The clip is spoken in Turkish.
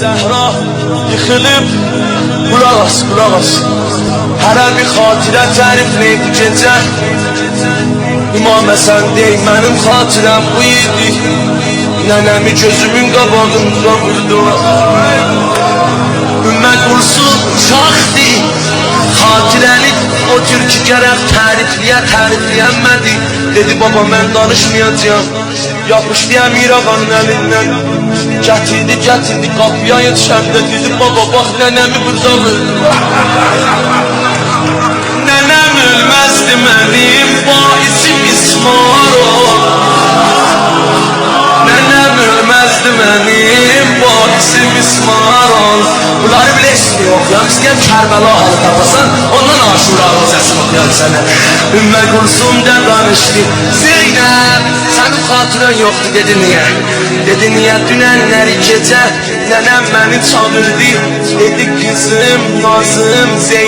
Zəhra yıxılıb Qulaq as, qulaq as. Hərə bir xatirə tərifləyib bu gecə? İmam Həsən deyil, mənim xatirəm bu idi. Nənəmi gözümün qabağında vurdu o türkü gərək tərifləyə tərifləyənmədi Dedi baba mən danışmayacağım Yapışdı Əmir ağanın əlindən. Gətirdi gətirdi qapıya yetişəndə dedi baba bax nənəmi burada vurdu Nənəm ölməzdi mənim baisim ismar Nənəm ölməzdi mənim baisim ismar Bunları bilə istəyir oxuyam istəyəm Kərbəla halı tapasan Ondan oxuyam sənə Ümmə Gülsum da danışdı Zeynəb sənin xatirən yoxdur dedi niyə Dedi niyə dünənləri gecə Nənəm məni çağırdı Dedi kızım nazım Zeynəb